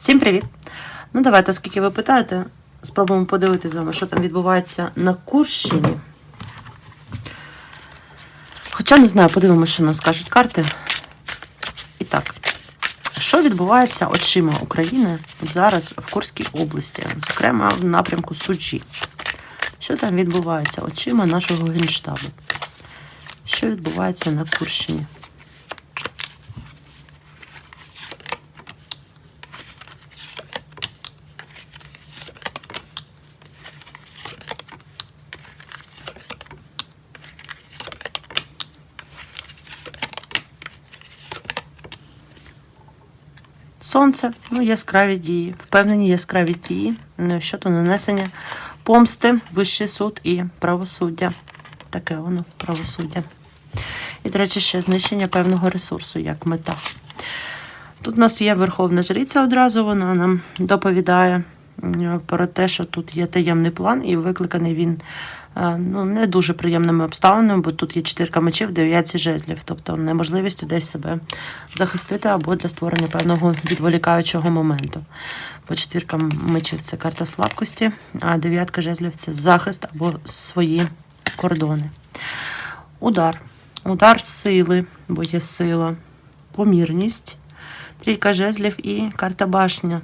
Всім привіт! Ну, давайте, оскільки ви питаєте, спробуємо подивитися з вами, що там відбувається на Курщині. Хоча не знаю, подивимося, що нам скажуть карти. І так, що відбувається очима України зараз в Курській області, зокрема в напрямку Суджі? Що там відбувається очима нашого генштабу? Що відбувається на Курщині? Сонце, ну, яскраві дії, впевнені яскраві дії е, щодо нанесення помсти, вищий суд і правосуддя. Таке воно правосуддя. І, до речі, ще знищення певного ресурсу як мета. Тут у нас є Верховна Жриця одразу, вона нам доповідає про те, що тут є таємний план, і викликаний він ну, не дуже приємними обставинами, бо тут є чотирка мечів, дев'ятці жезлів, тобто неможливістю десь себе захистити або для створення певного відволікаючого моменту. Бо четвірка мечів це карта слабкості, а дев'ятка жезлів це захист або свої кордони. Удар. Удар сили, бо є сила, помірність, трійка жезлів і карта башня.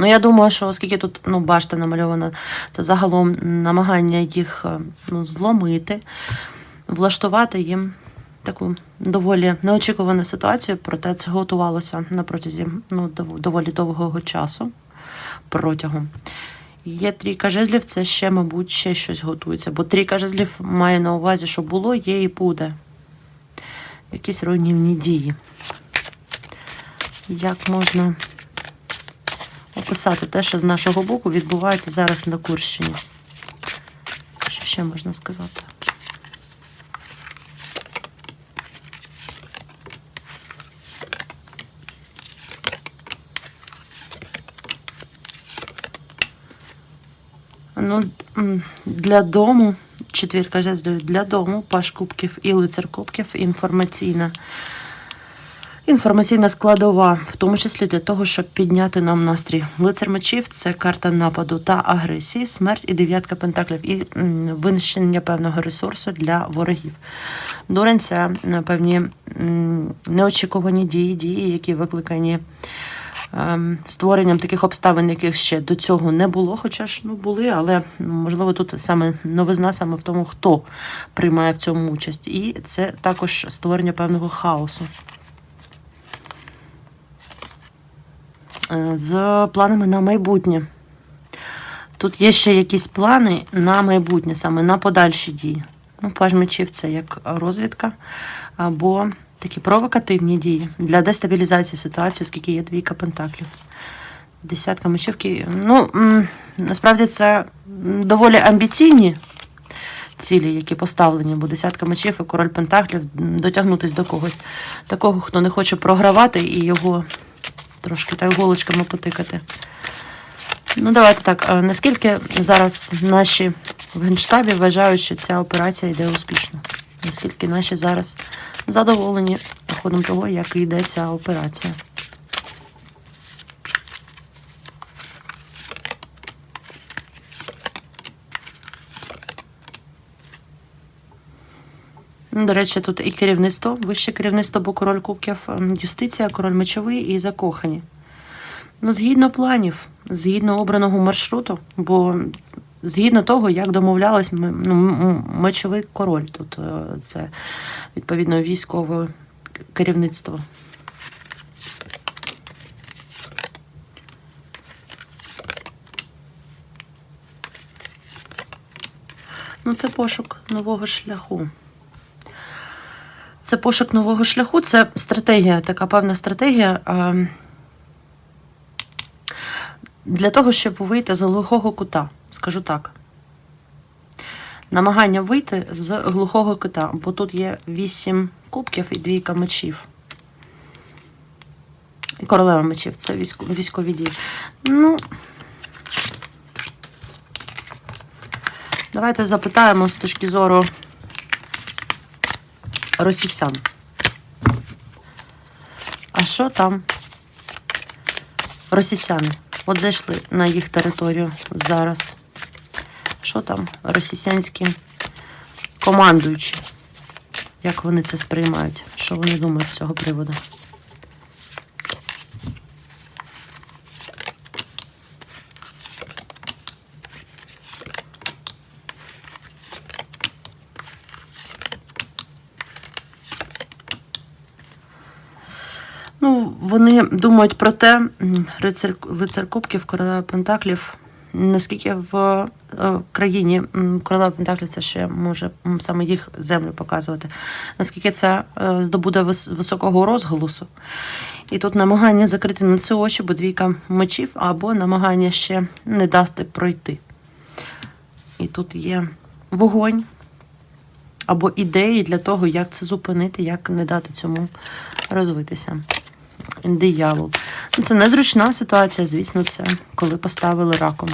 Ну, я думаю, що оскільки тут ну, башта намальована, це загалом намагання їх е, ну, зломити, влаштувати їм таку доволі неочікувану ситуацію, проте це готувалося на протязі ну, доволі довгого часу протягом. Є трійка жезлів, це ще, мабуть, ще щось готується, бо трійка жезлів має на увазі, що було, є і буде. Якісь руйнівні дії. Як можна описати те, що з нашого боку відбувається зараз на Курщині? Що ще можна сказати? Ну, для дому, четвірка жезлів для дому, паш кубків і лицар кубків, інформаційна. Інформаційна складова, в тому числі для того, щоб підняти нам настрій. Лицар мечів це карта нападу та агресії, смерть і дев'ятка пентаклів, і винищення певного ресурсу для ворогів. Дурень це певні неочікувані дії, дії, які викликані ем, створенням таких обставин, яких ще до цього не було, хоча ж ну були, але можливо тут саме новизна саме в тому, хто приймає в цьому участь. І це також створення певного хаосу. З планами на майбутнє. Тут є ще якісь плани на майбутнє, саме на подальші дії. Ну, паж мечів це як розвідка або такі провокативні дії для дестабілізації ситуації, оскільки є двійка пентаклів. Десятка мечів. Ну, насправді це доволі амбіційні цілі, які поставлені, бо десятка мечів і король пентаклів м, дотягнутись до когось такого, хто не хоче програвати і його трошки так голочками потикати. Ну, давайте так. Наскільки зараз наші в Генштабі вважають, що ця операція йде успішно? Наскільки наші зараз задоволені ходом того, як йде ця операція? Ну, До речі, тут і керівництво, вище керівництво, бо король кубків, ем, юстиція, король мечовий і закохані. Ну, згідно планів, згідно обраного маршруту, бо згідно того, як домовлялось ну, мечовий король, тут е, це відповідно військове керівництво. Ну, це пошук нового шляху. Це пошук нового шляху, це стратегія, така певна стратегія. для того, щоб вийти з глухого кута, скажу так. Намагання вийти з глухого кута, бо тут є вісім кубків і двійка мечів. Королева мечів це військо- військові дії. Ну, давайте запитаємо з точки зору росіян. А що там Росіяни. От зайшли на їх територію зараз. Що там росіянські командуючі? Як вони це сприймають? Що вони думають з цього приводу? Ну, вони думають про те, м, рицар, лицар Кубків, королева Пентаклів, наскільки в е, країні королева Пентаклів це ще може саме їх землю показувати, наскільки це е, здобуде вис- високого розголосу. І тут намагання закрити на це очі, бо двійка мечів, або намагання ще не дасти пройти. І тут є вогонь або ідеї для того, як це зупинити, як не дати цьому розвитися. Диявол. Ну, це незручна ситуація, звісно, це коли поставили раком.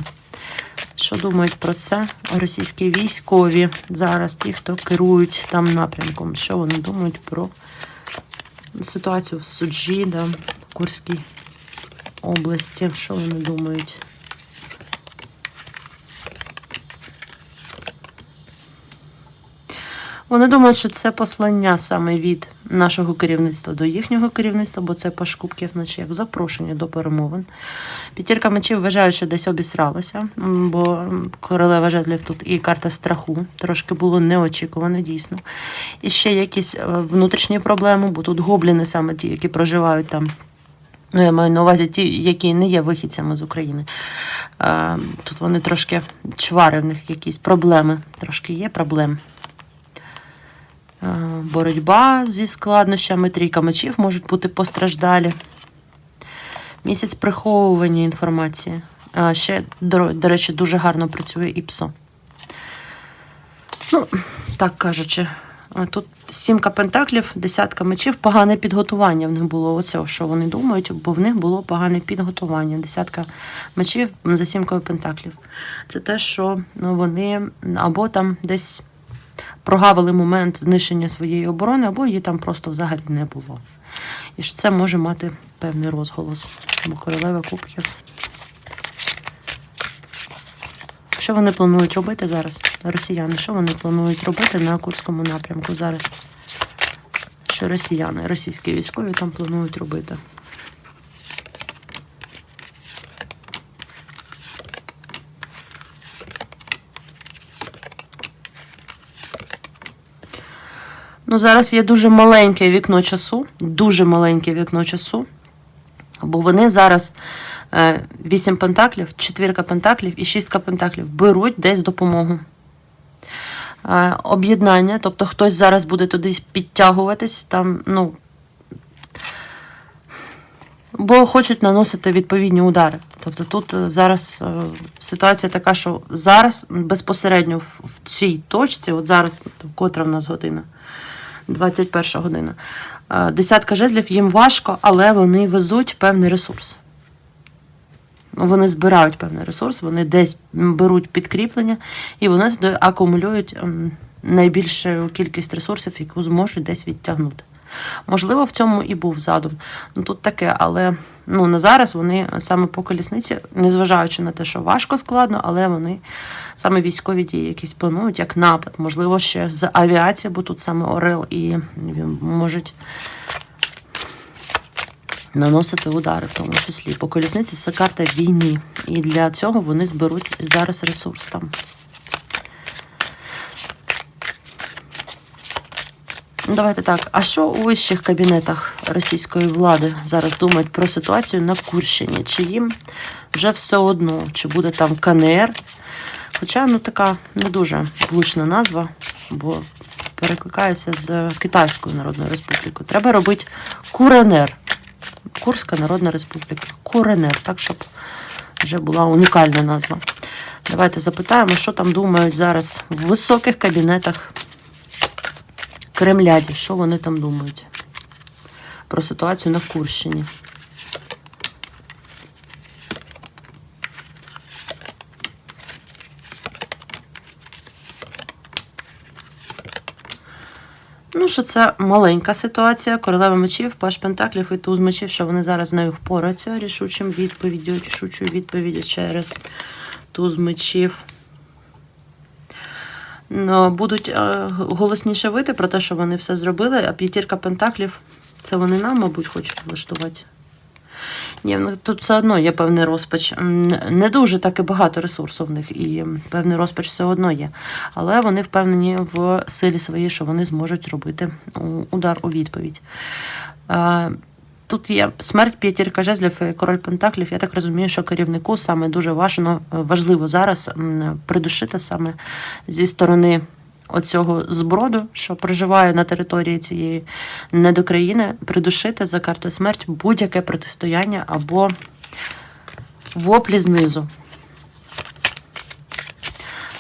Що думають про це російські військові зараз, ті, хто керують там напрямком? Що вони думають про ситуацію в суджі, да, в Курській області? Що вони думають? Вони думають, що це послання саме від нашого керівництва до їхнього керівництва, бо це пашкубків, наче як запрошення до перемовин. П'ятірка мечів вважає, що десь обісралася, бо королева жезлів тут і карта страху трошки було неочікувано, дійсно. І ще якісь е, внутрішні проблеми, бо тут гобліни саме ті, які проживають там. Ну, я маю на увазі ті, які не є вихідцями з України. Е, Тут вони трошки чвари, в них якісь проблеми. Трошки є проблем. Е, Боротьба зі складнощами, трійка мечів можуть бути постраждалі. Місяць приховування інформації. А ще, до, до речі, дуже гарно працює ІПСО. Ну, так кажучи, тут сімка пентаклів, десятка мечів, погане підготування в них було. Оце, що вони думають, бо в них було погане підготування. Десятка мечів за сімкою пентаклів. Це те, що ну, вони або там десь прогавили момент знищення своєї оборони, або її там просто взагалі не було. І що це може мати певний розголос. Бо королева кубків. Що вони планують робити зараз? Росіяни, що вони планують робити на Курському напрямку зараз? Що росіяни, російські військові там планують робити? Ну, зараз є дуже маленьке вікно часу, дуже маленьке вікно часу, бо вони зараз е, вісім пентаклів, четвірка пентаклів і шістка пентаклів беруть десь допомогу. Е, об'єднання, тобто хтось зараз буде туди підтягуватись, там, ну. Бо хочуть наносити відповідні удари. Тобто тут е, зараз е, ситуація така, що зараз безпосередньо в цій точці, от зараз, котра в нас година, 21 година. Е, Десятка жезлів їм важко, але вони везуть певний ресурс. Вони збирають певний ресурс, вони десь беруть підкріплення, і вони туди акумулюють ем, найбільшу кількість ресурсів, яку зможуть десь відтягнути. Можливо, в цьому і був задум. Ну тут таке, але ну, на зараз вони саме по колісниці, незважаючи на те, що важко складно, але вони саме військові дії якісь планують як напад. Можливо, ще з авіації, бо тут саме Орел і можуть наносити удари, в тому числі. По колісниці це карта війни. І для цього вони зберуть зараз ресурс там. Давайте так. А що у вищих кабінетах російської влади зараз думають про ситуацію на Курщині? Чи їм вже все одно, чи буде там КНР? Хоча ну така не дуже влучна назва, бо перекликається з Китайською Народною Республікою. Треба робити КУРНР. Курська Народна Республіка. КУРНР, так щоб вже була унікальна назва. Давайте запитаємо, що там думають зараз в високих кабінетах Кремляді, що вони там думають про ситуацію на Курщині. Ну, що це маленька ситуація. Королева мечів, паш пентаклів і туз мечів, що вони зараз з нею впораються рішучим відповіддю, рішучою відповіддю через туз мечів. Ну, Будуть е, голосніше вити про те, що вони все зробили, а п'ятірка пентаклів це вони нам, мабуть, хочуть влаштувати. Ні, ну, тут все одно є певний розпач. Не дуже так і багато ресурсу в них, і певний розпач все одно є. Але вони впевнені в силі своїй, що вони зможуть зробити у- удар у відповідь. Е, Тут є смерть п'ятірка жезлів і король пентаклів. Я так розумію, що керівнику саме дуже важно, важливо зараз придушити саме зі сторони оцього зброду, що проживає на території цієї недокраїни, придушити за картою смерть будь-яке протистояння або воплі знизу.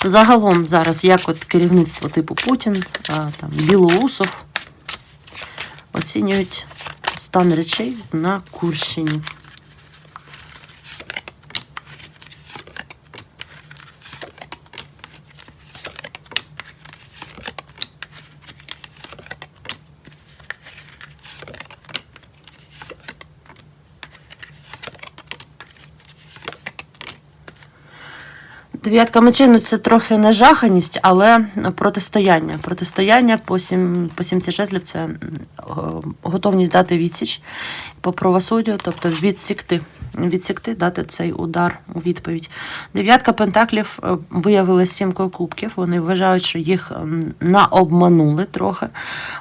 Загалом зараз, як от керівництво типу Путін, там, Білоусов оцінюють стан речей на Курщині. Дев'ятка мечей, ну це трохи не жаханість, але протистояння. Протистояння по, сім, по сімці жезлів це готовність дати відсіч по правосуддю, тобто відсікти, відсікти, дати цей удар у відповідь. Дев'ятка пентаклів е, виявилася сімкою кубків. Вони вважають, що їх наобманули трохи,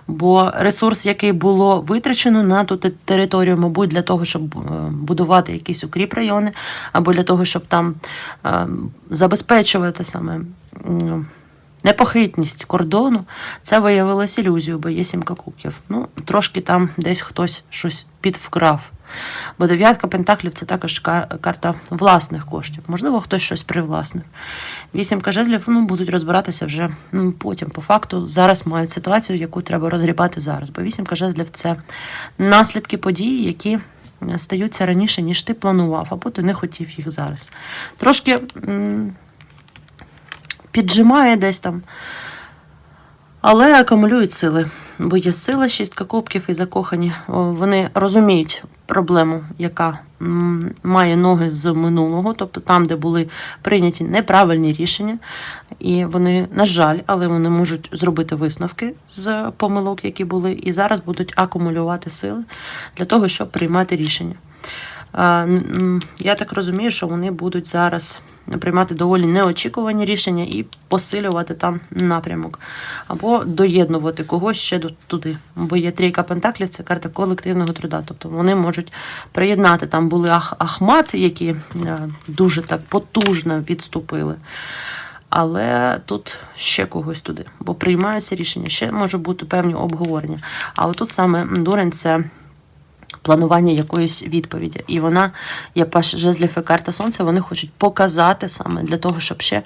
бо ресурс, який було витрачено на ту територію, мабуть, для того, щоб е, будувати якісь укріп райони, або для того, щоб там е, забезпечувати саме непохитність кордону, це виявилось ілюзією, бо є сімка кубків. Ну, трошки там десь хтось щось підвкрав. Бо дев'ятка пентаклів це також карта власних коштів. Можливо, хтось щось привласнив. Вісімка жезлів ну, будуть розбиратися вже м, потім. По факту зараз мають ситуацію, яку треба розгрібати зараз. Бо вісімка жезлів це наслідки подій, які стаються раніше, ніж ти планував, або ти не хотів їх зараз. Трошки піджимає десь там, але акумулюють сили. Бо є сила, шістка кубків і закохані. Вони розуміють проблему, яка має ноги з минулого, тобто там, де були прийняті неправильні рішення. І вони, на жаль, але вони можуть зробити висновки з помилок, які були, і зараз будуть акумулювати сили для того, щоб приймати рішення. Я так розумію, що вони будуть зараз приймати доволі неочікувані рішення і посилювати там напрямок, або доєднувати когось ще туди. Бо є трійка пентаклів, це карта колективного труда. Тобто вони можуть приєднати. Там були ах- Ахмат, які е, дуже так потужно відступили. Але тут ще когось туди, бо приймаються рішення, ще може бути певні обговорення. А отут саме дурень це планування якоїсь відповіді. І вона, є паш жезлів і карта сонця, вони хочуть показати саме для того, щоб ще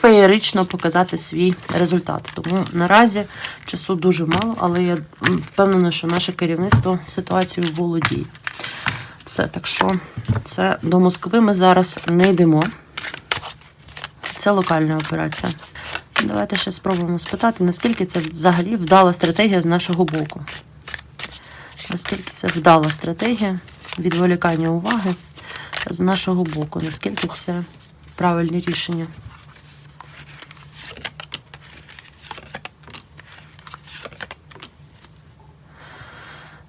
феєрично показати свій результат. Тому наразі часу дуже мало, але я впевнена, що наше керівництво ситуацією володіє. Все, так що це до Москви ми зараз не йдемо. Це локальна операція. Давайте ще спробуємо спитати, наскільки це взагалі вдала стратегія з нашого боку. Наскільки це вдала стратегія відволікання уваги з нашого боку, наскільки це правильні рішення.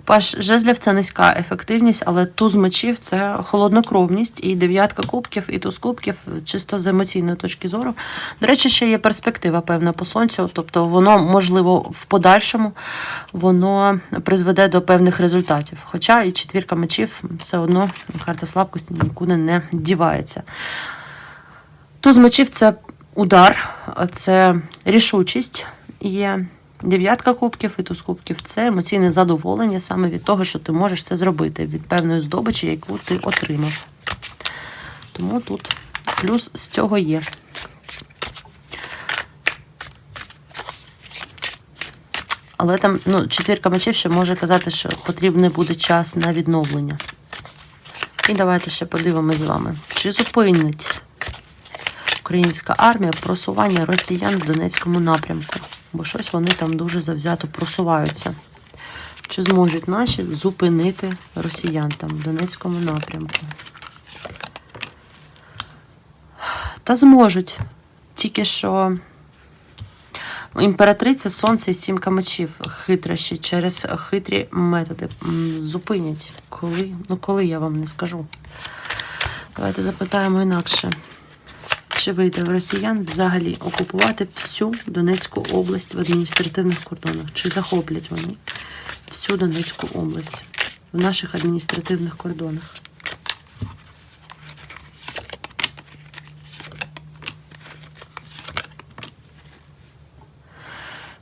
Паш жезлів це низька ефективність, але туз мечів це холоднокровність і дев'ятка кубків, і туз кубків чисто з емоційної точки зору. До речі, ще є перспектива певна по сонцю, тобто воно можливо в подальшому воно призведе до певних результатів. Хоча і четвірка мечів все одно карта слабкості нікуди не дівається. Туз мечів це удар, це рішучість і дев'ятка кубків і туз кубків це емоційне задоволення саме від того, що ти можеш це зробити, від певної здобичі, яку ти отримав. Тому тут плюс з цього є. Але там ну, четвірка мечів ще може казати, що потрібний буде час на відновлення. І давайте ще подивимося з вами, чи зупинить українська армія просування росіян в Донецькому напрямку. Бо щось вони там дуже завзято просуваються. Чи зможуть наші зупинити росіян там в Донецькому напрямку? Та зможуть. Тільки що імператриця сонце і сімка мечів хитрощі через хитрі методи зупинять. Коли? Ну коли я вам не скажу. Давайте запитаємо інакше. Вийде в росіян взагалі окупувати всю Донецьку область в адміністративних кордонах? Чи захоплять вони всю Донецьку область в наших адміністративних кордонах?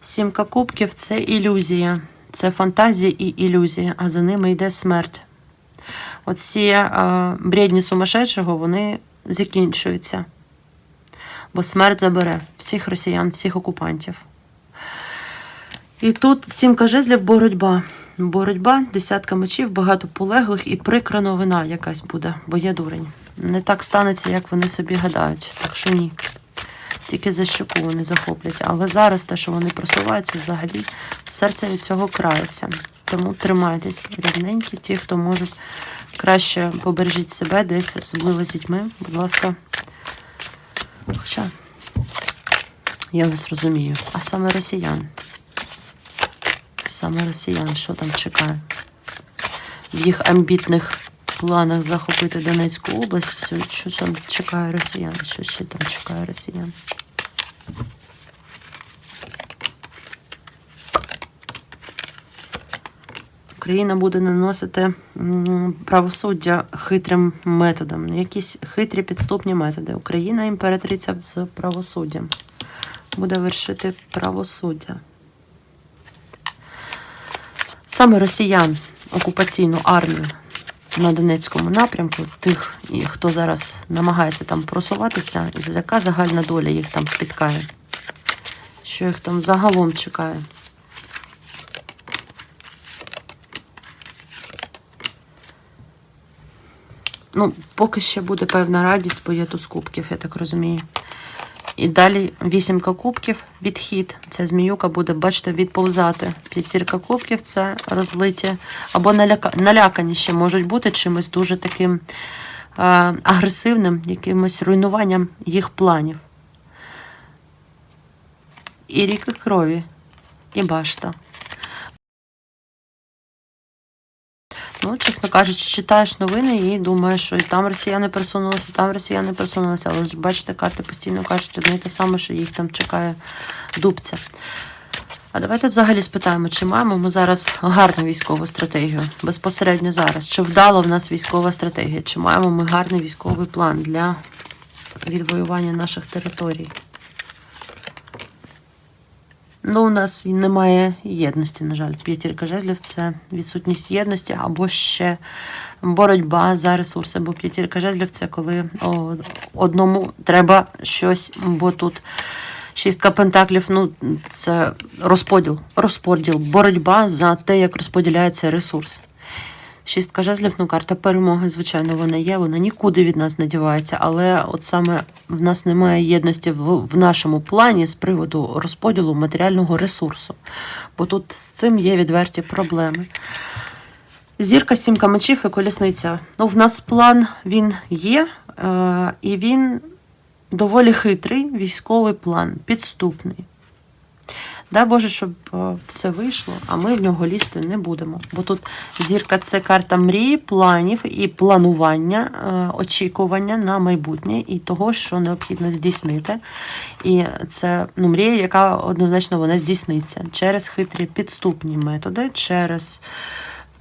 Сімка кубків це ілюзія, це фантазія і ілюзія, а за ними йде смерть. Оці е, бредні сумасшедшого вони закінчуються, бо смерть забере всіх росіян, всіх окупантів. І тут сімка жезлів боротьба. Боротьба, десятка мечів, багато полеглих і прикра новина якась буде, бо є дурень. Не так станеться, як вони собі гадають. Так що ні. Тільки за щоку вони захоплять. Але зараз те, що вони просуваються, взагалі серце від цього крається. Тому тримайтесь рівненькі, ті, хто можуть краще побережіть себе десь, особливо з дітьми. Будь ласка. Хоча я вас розумію. А саме росіян. Саме росіян, що там чекає? В їх амбітних планах захопити Донецьку область. Все, що там чекає росіян? Що ще там чекає росіян? Україна буде наносити правосуддя хитрим методом. Якісь хитрі підступні методи. Україна імператриця з правосуддям. Буде вершити правосуддя. Саме росіян окупаційну армію на Донецькому напрямку, тих, хто зараз намагається там просуватися, і яка загальна доля їх там спіткає? Що їх там загалом чекає? Ну, поки ще буде певна радість, бо є туз кубків, я так розумію. І далі вісімка кубків, відхід. Ця зміюка буде, бачите, відповзати. П'ятірка кубків це розлиті або наляка... налякані ще можуть бути чимось дуже таким е, агресивним, якимось руйнуванням їх планів. І ріки крові, і башта. Ну, чесно кажучи, читаєш новини і думаєш, що і там росіяни просунулися, і там росіяни просунулися. Але ж бачите, карти постійно кажуть одне і те саме, що їх там чекає дубця. А давайте взагалі спитаємо, чи маємо ми зараз гарну військову стратегію безпосередньо зараз? Чи вдала в нас військова стратегія? Чи маємо ми гарний військовий план для відвоювання наших територій? Ну, у нас немає єдності, на жаль. П'ятірка жезлів це відсутність єдності або ще боротьба за ресурси. Бо п'ятірка жезлів це коли одному треба щось, бо тут шістка пентаклів, ну це розподіл, розподіл, боротьба за те, як розподіляється ресурс. Шістка жезлів, ну карта перемоги, звичайно, вона є, вона нікуди від нас не дівається, але от саме в нас немає єдності в, в нашому плані з приводу розподілу матеріального ресурсу. Бо тут з цим є відверті проблеми. Зірка, сімка мечів і колісниця. Ну, в нас план він є, е, і він доволі хитрий військовий план, підступний. Дай Боже, щоб е, все вийшло, а ми в нього лізти не будемо. Бо тут зірка це карта мрії, планів і планування, е, очікування на майбутнє і того, що необхідно здійснити. І це ну, мрія, яка однозначно вона здійсниться через хитрі підступні методи, через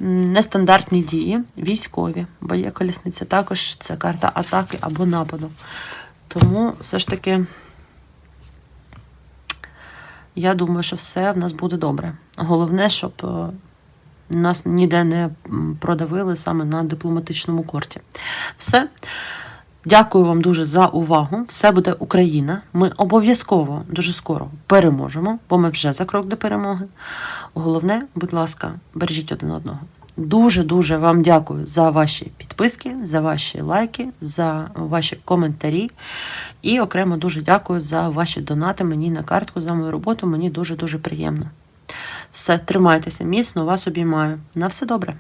нестандартні дії, військові, бо є колісниця також це карта атаки або нападу. Тому все ж таки. Я думаю, що все в нас буде добре. Головне, щоб е, нас ніде не продавили саме на дипломатичному корті. Все. Дякую вам дуже за увагу. Все буде Україна. Ми обов'язково дуже скоро переможемо, бо ми вже за крок до перемоги. Головне, будь ласка, бережіть один одного. Дуже-дуже вам дякую за ваші підписки, за ваші лайки, за ваші коментарі. І окремо дуже дякую за ваші донати мені на картку за мою роботу. Мені дуже-дуже приємно. Все, тримайтеся міцно, вас обіймаю. На все добре.